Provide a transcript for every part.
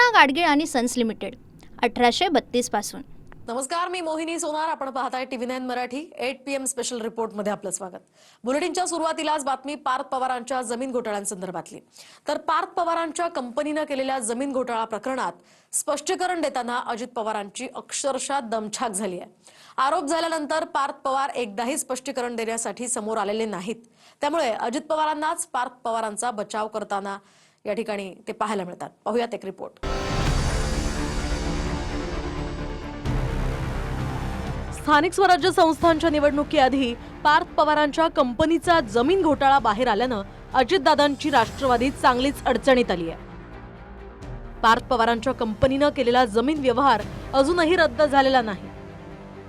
करुणा गाडगीळ आणि sons limited अठराशे बत्तीसपासून नमस्कार मी मोहिनी सोनार. आपण पाहताय TV nine Marathi. Eight P M special रिपोर्टमध्ये आपलं स्वागत. बुलेटिनच्या सुरुवातीलाच बातमी पार्थ पवारांच्या जमीन घोटाळ्यांसंदर्भातली. तर पार्थ पवारांच्या कंपनीनं केलेल्या जमीन घोटाळा प्रकरणात स्पष्टीकरण देताना अजित पवारांची अक्षरशः दमछाक झाली आहे. आरोप झाल्यानंतर पार्थ पवार एकदाही स्पष्टीकरण देण्यासाठी समोर आलेले नाहीत. त्यामुळे अजित पवारांनाच पार्थ पवारांचा बचाव करताना या ठिकाणी ते पाहायला मिळतात. पाहूयात एक रिपोर्ट स्थानिक स्वराज्य संस्थांच्या निवडणुकीआधी पार्थ पवारांच्या कंपनीचा जमीन घोटाळा बाहेर आल्यानं अजितदादांची राष्ट्रवादी चांगलीच अडचणीत आली आहे. पार्थ पवारांच्या कंपनीनं केलेला जमीन व्यवहार अजूनही रद्द झालेला नाही.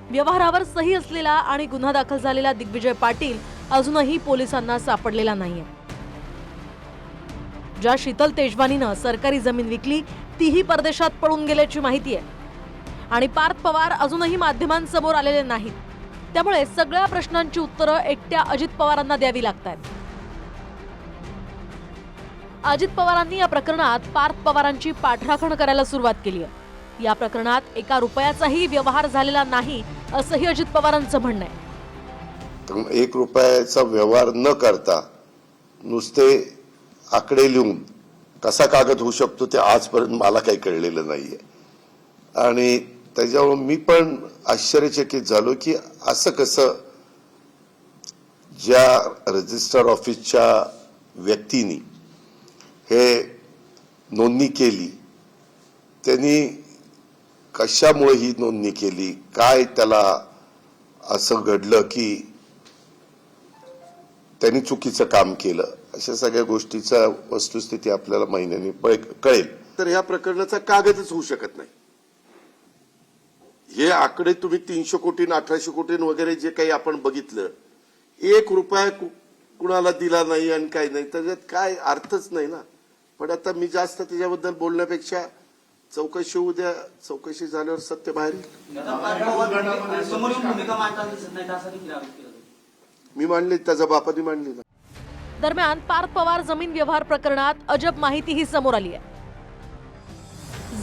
व्यवहारावर सही असलेला आणि गुन्हा दाखल झालेला दिग्विजय पाटील अजूनही पोलिसांना सापडलेला नाहीये. ज्या शीतल तेजवानीनं सरकारी जमीन विकली तीही परदेशात पळून गेल्याची माहिती आहे. आणि पार्थ पवार अजूनही माध्यमांसमोर आलेले नाहीत. त्यामुळे सगळ्या प्रश्नांची उत्तरं एकट्या अजित पवारांना द्यावी लागत आहेत अजित पवारांनी या प्रकरणात पार्थ पवारांची पाठराखण करायला सुरुवात केली आहे. या प्रकरणात एका रुपयाचाही व्यवहार झालेला नाही असंही अजित पवारांचं म्हणणं आहे. एक रुपयाचा व्यवहार न करता नुसते आकडे लिहून कसा कागद होऊ शकतो ते आजपर्यंत मला काही कळलेलं नाहीये. आणि त्याच्यामुळे मी पण आश्चर्यचकित झालो की असं कसं ज्या रजिस्टर ऑफिसच्या व्यक्तीनी हे नोंदणी केली त्यांनी कशामुळे ही नोंदणी केली काय त्याला असं घडलं की त्यांनी चुकीचं काम केलं अशा सगळ्या गोष्टीचा वस्तुस्थिती आपल्याला महिन्यानी कळेल. तर ह्या प्रकरणाचा कागदच होऊ शकत नाही. हे आकडे तुम्ही तीनशे कोटी अठराशे कोटी वगैरे जे काही आपण बघितलं एक रुपया कुणाला दिला नाही आणि काही नाही त्याच्यात काय अर्थच नाही ना. पण आता मी जास्त त्याच्याबद्दल बोलण्यापेक्षा चौकशी उद्या चौकशी झाल्यावर सत्य बाहेर येईल. मी मांडले त्याचा बापाने मांडली ना दरम्यान पार्थ पवार जमीन व्यवहार प्रकरणात अजब माहितीही समोर आली आहे.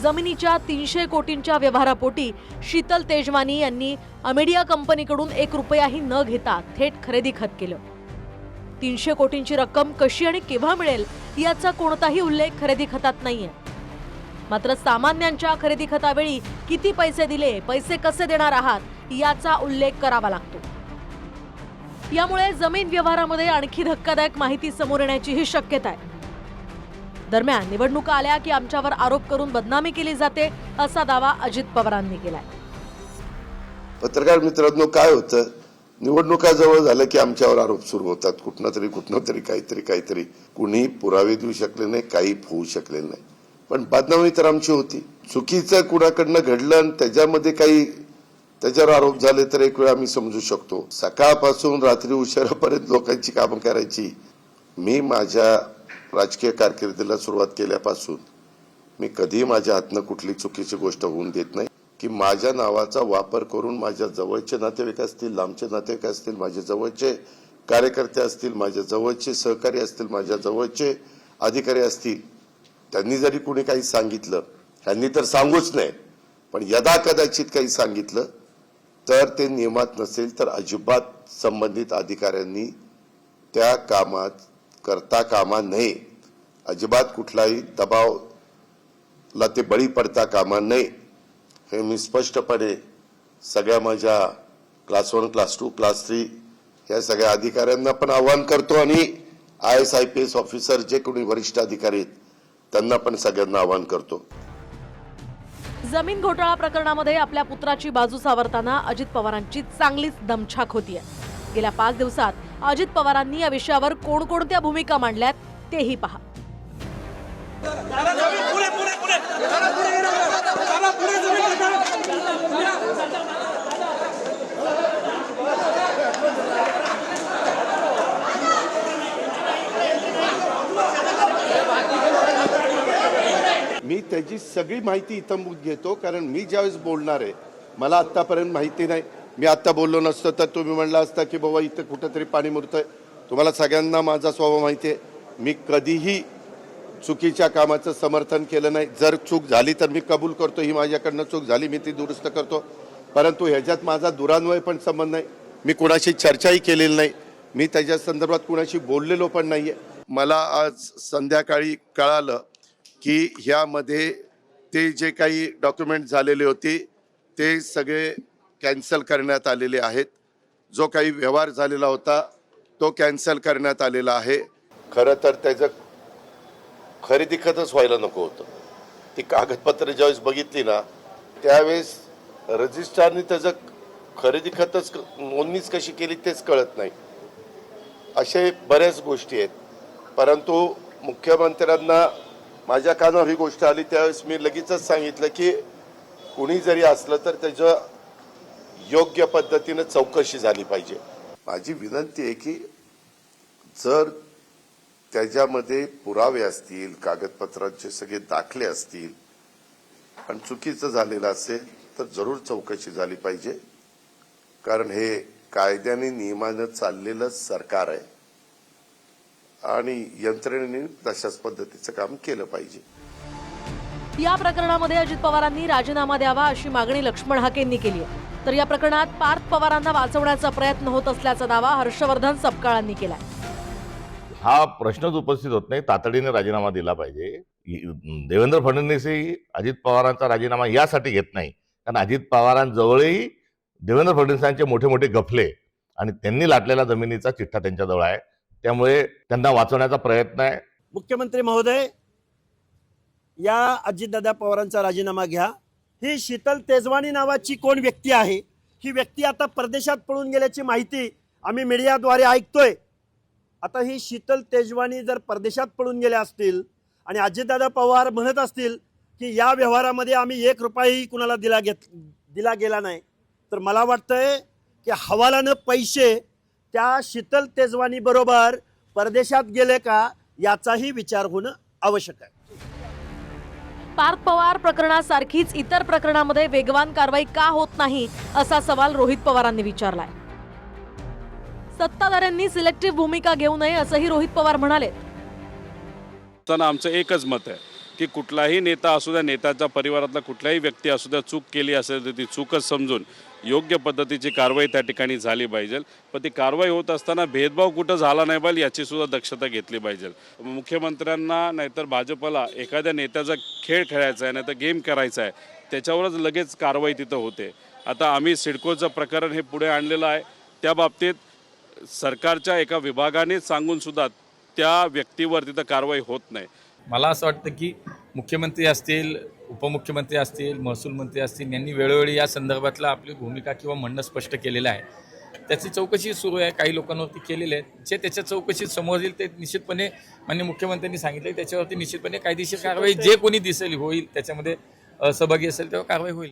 जमिनीच्या तीनशे कोटींच्या व्यवहारापोटी शीतल तेजवानी यांनी अमेडिया कंपनीकडून एक रुपयाही न घेता थेट खरेदी खत केलं. तीनशे कोटींची रक्कम कशी आणि केव्हा मिळेल याचा कोणताही उल्लेख खरेदी खतात नाहीये. मात्र सामान्यांच्या खरेदी खतावेळी किती पैसे दिले पैसे कसे देणार आहात याचा उल्लेख करावा लागतो. यामुळे जमीन व्यवहारामध्ये आणखी धक्कादायक माहिती समोर येण्याचीही शक्यता आहे. दरम्यान निवडणुका आल्या की आमच्यावर आरोप करून बदनामी केली जाते असा दावा अजित पवारांनी केलाय. पत्रकार मित्रांनो काय होतं? निवडणुका जवळ झाल्या की आमच्यावर आरोप सुरू होतात. कुठनं तरी कुठनं तरी काहीतरी काहीतरी. कुणी पुरावे देऊ शकले नाही काही होऊ शकले नाही. पण बदनामी तर आमची होती. चुकीचं कुणाकडनं घडलं आणि त्याच्यामध्ये काही त्याच्यावर आरोप झाले तर एक वेळ आम्ही समजू शकतो. सकाळपासून रात्री उशिरापर्यंत लोकांची कामं करायची. मी माझ्या राजकीय कारकिर्दीला सुरुवात केल्यापासून मी कधीही माझ्या हातनं कुठली चुकीची गोष्ट होऊन देत नाही. की माझ्या नावाचा वापर करून माझ्या जवळचे नातेवाईक असतील लांबचे नातेवाईक असतील माझे जवळचे कार्यकर्ते असतील माझ्या जवळचे सहकारी असतील माझ्या जवळचे अधिकारी असतील. त्यांनी जरी कुणी काही सांगितलं त्यांनी तर सांगूच नाही पण यदा कदाचित काही सांगितलं तर ते नियमात नसेल तर अजिबात संबंधित अधिकाऱ्यांनी त्या कामात करता कामा नये. अजिबात कुठलाही दबावला ते बळी पडता कामा नये. हे मी स्पष्टपणे सगळ्या माझ्या class one class two class three या सगळ्या अधिकाऱ्यांना पण आवाहन करतो आणि I S I P S officer जे कोणी वरिष्ठ अधिकारी आहेत त्यांना पण सगळ्यांना आवाहन करतो. जमीन घोटाळा प्रकरणामध्ये आपल्या पुत्राची बाजू सावरताना अजित पवारांची चांगलीच दमछाक होतीये. गेल्या पाच दिवसात अजित पवारांनी या विषयावर कोणकोणत्या भूमिका मांडल्यात तेही पहा. मी त्याची सगळी माहिती इथं घेतो कारण मी ज्यावेळेस बोलणार आहे मला आत्तापर्यंत माहिती नाही. मी आत्ता बोललो नसतं तर तुम्ही म्हणला असता की बाबा इथं कुठंतरी पाणी मुरतंय. तुम्हाला सगळ्यांना माझा स्वभाव माहिती आहे. मी कधीही चुकीच्या कामाचं समर्थन केलं नाही. जर चूक झाली तर मी कबूल करतो ही माझ्याकडनं चूक झाली मी ती दुरुस्त करतो. परंतु ह्याच्यात माझा दुरान्वय पण संबंध नाही. मी कुणाशी चर्चाही केलेली नाही. मी त्याच्या संदर्भात कुणाशी बोललेलो पण नाही आहे मला आज संध्याकाळी कळालं की ह्यामध्ये ते जे काही डॉक्युमेंट झालेले होते ते सगळे कॅन्सल करण्यात आलेले आहेत. जो काही व्यवहार झालेला होता तो कॅन्सल करण्यात आलेला आहे. खरं तर त्याचं खरेदी खतच व्हायला नको होतं. ती कागदपत्र ज्यावेळेस बघितली ना त्यावेळेस रजिस्ट्रारने त्याचं खरेदी खतच नोंदणीच कशी केली तेच कळत नाही. असे बऱ्याच गोष्टी आहेत. परंतु मुख्यमंत्र्यांना माझ्या कानावर ही गोष्ट आली त्यावेळेस मी लगेचच सांगितलं की कुणी जरी असलं तर त्याचं योग्य पद्धतीनं चौकशी झाली पाहिजे. माझी विनंती आहे की जर त्याच्यामध्ये पुरावे असतील कागदपत्रांचे सगळे दाखले असतील आणि चुकीचं झालेलं असेल तर जरूर चौकशी झाली पाहिजे. कारण हे कायद्याने नियमानं चाललेलं सरकार आहे. आणि यंत्रणेने तशाच पद्धतीचं काम केलं पाहिजे. या प्रकरणामध्ये अजित पवारांनी राजीनामा द्यावा अशी मागणी लक्ष्मण हाकेंनी केली आहे. तर या प्रकरणात पार्थ पवारांना वाचवण्याचा प्रयत्न होत असल्याचा दावा हर्षवर्धन सपकाळांनी केलाय. हा प्रश्नच उपस्थित होत नाही. तातडीने राजीनामा दिला पाहिजे. देवेंद्र फडणवीसही अजित पवारांचा राजीनामा यासाठी घेत नाही. कारण अजित पवारांजवळही देवेंद्र फडणवीसांचे मोठे मोठे गफले आणि त्यांनी लाटलेला जमिनीचा चिठ्ठा त्यांच्याजवळ आहे. त्यामुळे त्यांना वाचवण्याचा प्रयत्न आहे. मुख्यमंत्री महोदय या अजितदादा पवारांचा राजीनामा घ्या. ही शीतल तेजवानी नावाची कोण व्यक्ती आहे? ही व्यक्ती आता परदेशात पळून गेल्याची माहिती आम्ही मीडियाद्वारे ऐकतोय. आता ही शीतल तेजवानी जर परदेशात पळून गेल्या असतील आणि अजितदादा पवार म्हणत असतील की या व्यवहारामध्ये आम्ही एक रुपयाही कुणाला दिला घेत दिला गेला नाही तर मला वाटतंय की हवालानं पैसे त्या शीतल तेजवानी बरोबर परदेशात गेले का याचाही विचार होणं आवश्यक आहे. पार्थ पवार प्रकरणासारखीच इतर प्रकरणामध्ये वेगवान कारवाई का होत नाही असा सवाल रोहित पवारांनी विचारलाय. सत्ताधाऱ्यांनी सिलेक्टिव्ह भूमिका घेऊ नये असंही रोहित पवार म्हणाले. आमचं एकच मत आहे की कुठलाही नेता असू द्या नेत्याच्या परिवारातला कुठलाही व्यक्ती असू द्या चूक केली असेल तर ती चूकच समजून योग्य पद्धतीची कारवाई त्या ठिकाणी झाली पाहिजे. पण ती कारवाई होत असताना भेदभाव कुठं झाला नाही पाहिजे याची सुद्धा दक्षता घेतली पाहिजे. मुख्यमंत्र्यांना नाहीतर भाजपला एखाद्या नेत्याचा खेळ खेळायचा आहे नाहीतर गेम करायचा आहे त्याच्यावरच लगेच कारवाई तिथं होते. आता आम्ही सिडकोचं प्रकरण हे पुढे आणलेलं आहे. त्या बाबतीत सरकारच्या एका विभागाने सांगून सुद्धा त्या व्यक्तीवर तिथं कारवाई होत नाही. मला असं वाटतं की मुख्यमंत्री असतील उपमुख्यमंत्री असतील महसूल मंत्री असतील यांनी वेळोवेळी या संदर्भातला आपली भूमिका किंवा म्हणणं स्पष्ट केलेलं आहे. त्याची चौकशी सुरू आहे काही लोकांवरती केलेली आहे जे त्याच्या चौकशीत समोर येईल ते निश्चितपणे मान्य मुख्यमंत्र्यांनी सांगितलं त्याच्यावरती निश्चितपणे कायदेशीर कारवाई जे कोणी दिसेल होईल त्याच्यामध्ये सहभागी असेल तेव्हा कारवाई होईल.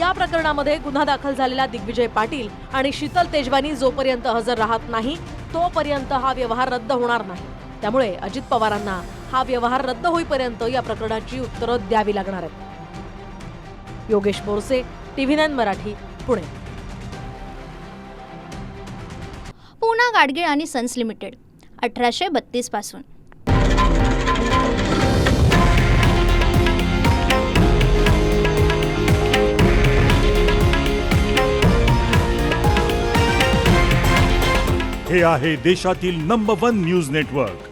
या प्रकरणामध्ये गुन्हा दाखल झालेला दिग्विजय पाटील आणि शीतल तेजवानी जोपर्यंत हजर राहत नाही तोपर्यंत हा व्यवहार रद्द होणार नाही. त्यामुळे अजित पवारांना हा व्यवहार रद्द होईपर्यंत या प्रकरणाची उत्तरं द्यावी लागणार आहेत. Yogesh Borse TV nine Marathi Pune. Poona Gadgil आणि सन्स लिमिटेड अठराशे बत्तीसपासून. हे आहे देशातील नंबर वन न्यूज नेटवर्क